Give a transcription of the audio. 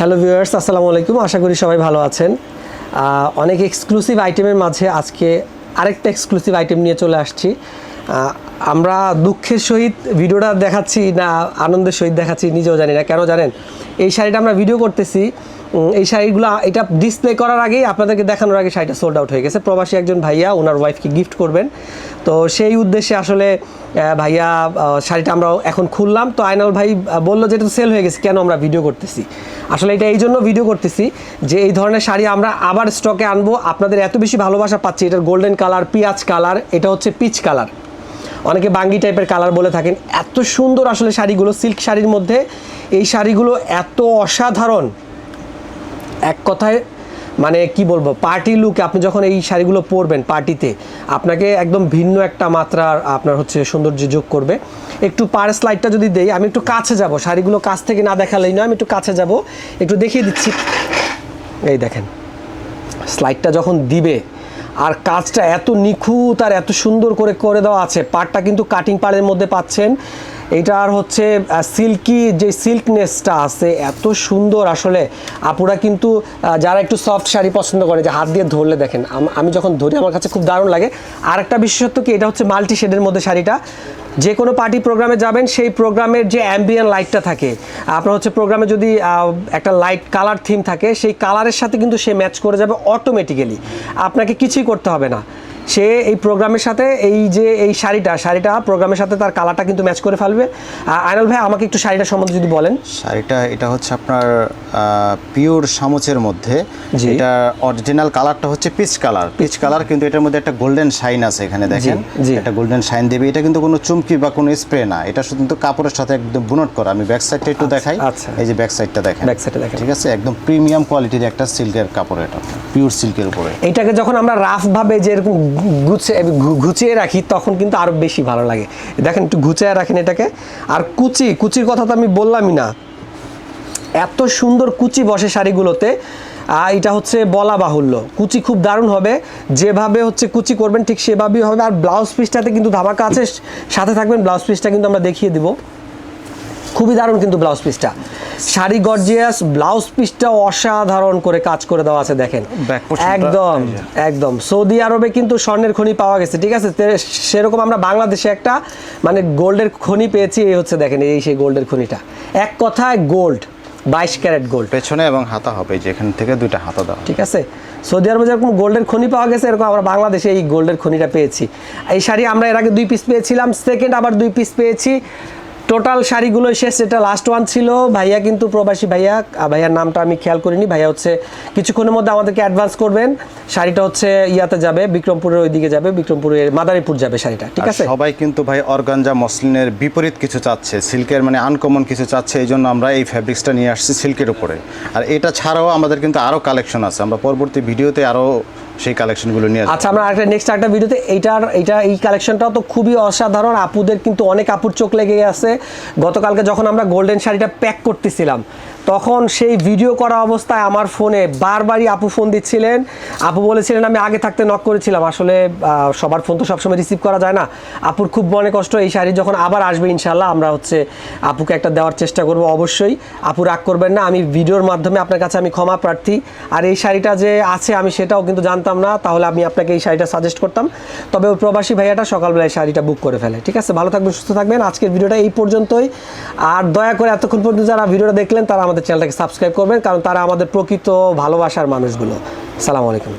Hello viewers আসসালামু আলাইকুম। আশা করি সবাই ভালো আছেন। অনেক এক্সক্লুসিভ আইটেমের মাঝে আজকে আরেকটা এক্সক্লুসিভ আইটেম নিয়ে চলে আসছি। আমরা দুঃখের সহিত ভিডিওটা দেখাচ্ছি না আনন্দের সহিত দেখাচ্ছি নিজেও জানি না। কেন জানেন? এই শাড়িটা আমরা ভিডিও করতেছি। এই শাড়িগুলো এটা ডিসপ্লে করার আগেই আপনাদেরকে দেখানোর আগে শাড়িটা সোল্ড আউট হয়ে গেছে। প্রবাসী একজন ভাইয়া, ওনার ওয়াইফকে গিফট করবেন। তো সেই উদ্দেশ্যে আসলে ভাইয়া শাড়িটা আমরা এখন খুললাম। তো আইনাল ভাই বলল যে এটা সেল হয়ে গেছে, কেন আমরা ভিডিও করতেছি? আসলে এটা এই জন্য ভিডিও করতেছি যে এই ধরনের শাড়ি আমরা আবার স্টকে আনব। আপনাদের এত বেশি ভালোবাসা পাচ্ছি, এটার গোল্ডেন কালার পিঁয়াজ কালার এটা হচ্ছে পিচ কালার অনেকে বাঙ্গি টাইপের কালার বলে থাকেন। এত সুন্দর আসলে শাড়িগুলো সিল্ক শাড়ির মধ্যে। এই শাড়িগুলো এত অসাধারণ। এক কথায় মানে কি বলব পার্টি লুকে আপনি যখন এই শাড়িগুলো পরবেন পার্টিতে আপনাকে একদম ভিন্ন একটা মাত্রার আপনার হচ্ছে সৌন্দর্য যোগ করবে। একটু পার স্লাইডটা যদি দেই, আমি একটু কাছে যাব, শাড়িগুলো কাছ থেকে না দেখালেই নয়, আমি একটু কাছে যাব, একটু দেখিয়ে দিচ্ছি। এই দেখেন স্লাইডটা যখন দিবে, আর কাজটা এত নিখুঁত আর এত সুন্দর করে করে দেওয়া আছে পাড়টা কিন্তু কাটিং পাড়ের মধ্যে পাচ্ছেন। এটার হচ্ছে সিল্কি যে সিল্কনেসটা আছে, এত সুন্দর আসলে। আপুরা কিন্তু যারা একটু সফট শাড়ি পছন্দ করে, যে হাত দিয়ে ধরলে দেখেন, আমি যখন ধরি, আমার কাছে খুব দারুণ লাগে। আর একটা বিশেষত্ব কি, এটা হচ্ছে মাল্টি শেডের মধ্যে শাড়িটা। যে কোনো পার্টি প্রোগ্রামে যাবেন, সেই প্রোগ্রামের যে অ্যাম্বিয়ান লাইটটা থাকে, আপনার হচ্ছে প্রোগ্রামে যদি একটা লাইট কালার থিম থাকে, সেই কালারের সাথে কিন্তু সে ম্যাচ করে যাবে অটোমেটিক্যালি আপনাকে কিছুই করতে হবে না। সে এই প্রোগ্রামের সাথে এই যে এই শাড়িটা শাড়িটা প্রোগ্রামের সাথে তার কালারটা কিন্তু ম্যাচ করে ফেলবে। আহ, আইনাল ভাই আমাকে একটু শাড়িটা সম্বন্ধে যদি বলেন। শাড়িটা এটা হচ্ছে আপনার পিওর সামুচের মধ্যে। এটা অরিজিনাল কালারটা হচ্ছে পিচ কালার। পিচ কালার কিন্তু এটার মধ্যে একটা গোল্ডেন শাইন আছে এখানে দেখেন। জি। একটা গোল্ডেন শাইন দেবে। এটা কিন্তু কোনো চুমকি বা কোনো স্প্রে না। এটা শুধু কাপড়ের সাথে একদম বুনট করা। আমি ব্যাক সাইডটা একটু দেখাই। আচ্ছা। এই যে ব্যাক সাইডটা দেখেন। Back side টা দেখেন। ঠিক আছে? একদম প্রিমিয়াম কোয়ালিটির একটা সিল্কের কাপড় এটা। পিওর সিল্কের উপরে। এটাকে যখন আমরা রাফ ভাবে যে গুছিয়ে গুছিয়ে রাখি, তখন কিন্তু আরও বেশি ভালো লাগে। দেখেন একটু গুছিয়ে রাখেন এটাকে। আর কুচি, কুচির কথা তো আমি বললামই না। এত সুন্দর কুচি বসে শাড়িগুলোতে। আর এটা হচ্ছে বলা বাহুল্য। কুচি খুব দারুণ হবে। যেভাবে হচ্ছে কুচি করবেন ঠিক সেভাবেই হবে। আর ব্লাউজ পিসটাতে কিন্তু ধামাকা আছে। সাথে থাকবেন, ব্লাউজ পিসটা কিন্তু আমরা দেখিয়ে দিব। খুবই দারুণ কিন্তু ব্লাউজ পিসটা শাড়ি গর্জিয়াস ব্লাউজ পিসটা অসাধারণ করে কাজ করে দেওয়া আছে দেখেন। একদম একদম। সৌদি আরবে কিন্তু স্বর্ণের খনি পাওয়া গেছে ঠিক আছে? সেরকম আমরা বাংলাদেশে একটা মানে গোল্ডের খনি পেয়েছি এই হচ্ছে দেখেন এই সেই গোল্ডের খনিটা। এক কথায় গোল্ড বাইশ ক্যারেট গোল্ড। পেছনে এবং হাতা হবে যেখান থেকে দুইটা হাতা দেওয়া। ঠিক আছে? সৌদি আরবে যেরকম গোল্ডের খনি পাওয়া গেছে এরকম আমরা বাংলাদেশে এই গোল্ডের খনিটা পেয়েছি। এই শাড়ি আমরা এর আগে দুই পিস পেয়েছিলাম সেকেন্ড আবার দুই পিস পেয়েছি। টোটাল শাড়িগুলো শেষ এটা লাস্ট ওয়ান ছিল। ভাইয়া কিন্তু প্রবাসী ভাইয়া ভাইয়ার নামটা আমি খেয়াল করিনি। ভাইয়া হচ্ছে কিছুক্ষণের মধ্যে আমাদেরকে অ্যাডভান্স করবেন। শাড়িটা হচ্ছে ইয়াতে যাবে বিক্রমপুরের ওইদিকে যাবে বিক্রমপুরের মাদারীপুর যাবে শাড়িটা ঠিক আছে? সবাই কিন্তু ভাই অর্গানজা মসলিনের বিপরীত কিছু চাচ্ছে। সিল্কের মানে আনকমন কিছু চাচ্ছে এই জন্য আমরা এই ফ্যাব্রিক্সটা নিয়ে আসছি সিল্কের উপরে। আর এটা ছাড়াও আমাদের কিন্তু আরও কালেকশন আছে। আমরা পরবর্তী ভিডিওতে আরও সেই কালেকশনগুলো নিয়ে আচ্ছা আমরা আরেকটা নেক্সট একটা ভিডিওতে, এইটার এটা এই কালেকশনটাও তো খুবই অসাধারণ। আপুদের কিন্তু অনেক আপুর চোখ লেগে গেছে গতকালকে যখন আমরা গোল্ডেন শাড়িটা প্যাক করতেছিলাম তখন সেই ভিডিও করা অবস্থায় আমার ফোনে বারবারই আপু ফোন দিচ্ছিলেন। আপু বলেছিলেন, আমি আগে থাকতে নক করেছিলাম। আসলে সবার ফোন তো সবসময় রিসিভ করা যায় না। আপুর খুব মনে কষ্ট, এই শাড়ি যখন আবার আসবে ইনশাল্লাহ আমরা হচ্ছে আপুকে একটা দেওয়ার চেষ্টা করব অবশ্যই। আপু রাগ করবেন না, আমি ভিডিওর মাধ্যমে আপনার কাছে আমি ক্ষমা প্রার্থী। আর এই শাড়িটা যে আছে, আমি সেটাও কিন্তু জানতাম না, তাহলে আমি আপনাকে এই শাড়িটা সাজেস্ট করতাম। তবে ওই প্রবাসী ভাইয়াটা সকালবেলায় শাড়িটা বুক করে ফেলে। ঠিক আছে? ভালো থাকবেন, সুস্থ থাকবেন। আজকের ভিডিওটা এই পর্যন্তই। আর দয়া করে এতক্ষণ পর্যন্ত যারা ভিডিওটা দেখলেন, তারা আমাদের চ্যানেলটাকে সাবস্ক্রাইব করবেন কারণ তারা আমাদের প্রকৃত ভালোবাসার মানুষগুলো। সালাম আলাইকুম।